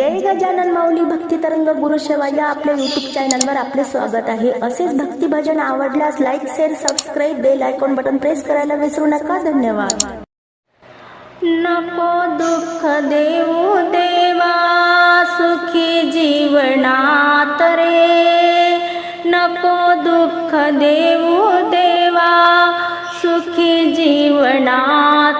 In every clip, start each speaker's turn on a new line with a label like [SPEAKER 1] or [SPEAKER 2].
[SPEAKER 1] जय गजानन माऊली भक्ती तरंग गुरुसेवा या आपल्या युट्यूब चॅनलवर आपले स्वागत आहे. असेच भक्ती भजन आवडल्यास like share subscribe bell icon button press करायला विसरू नका. धन्यवाद. नको दुःख देऊ देवा सुखी जीवनात रे. नको दुःख देऊ देवा सुखी जीवनात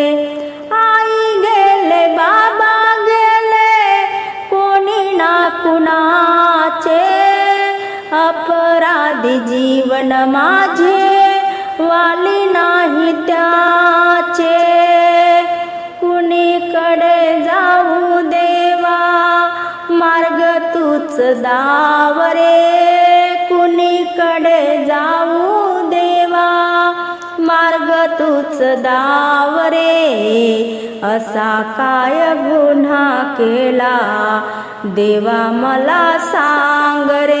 [SPEAKER 1] आदि जीवन माझे वाली नाही त्याचे. कुणीकडे जाऊ देवा मार्ग तूच दावरे. कुणीकडे जाऊ देवा मार्ग तूच दावरे. असा काय गुन्हा केला देवा मला सांग रे.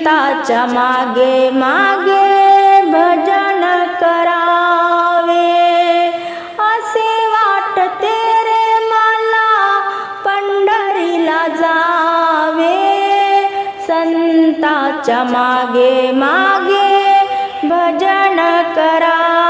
[SPEAKER 1] संताच्या मागे मागे भजन करावे. असे वाटते रे मला पंढरीला जावे. संताच्या मागे मागे भजन करावे.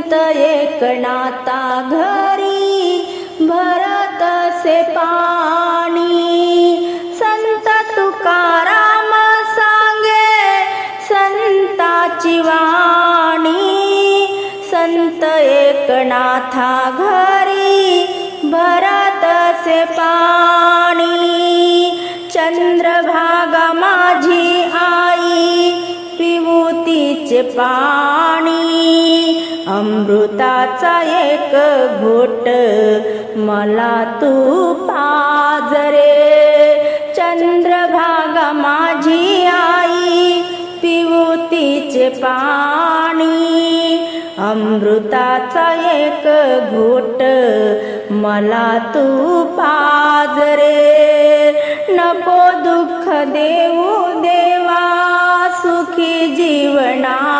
[SPEAKER 1] संत एकनाथा घरी भरत से पाणी. संत तुकाराम सांगे संताची वाणी. संत एकनाथा घरी भरत से पाणी. चंद्रभागा माझी आई पिवतीचे पाणी. अमृताचा एक घोट मला तू पाजरे चंद्रभागा माझी आई पिवतीचे पाणी. अमृताचा एक घोट मला तू पाजरे नको दुःख देऊ देवा सुखी जीवना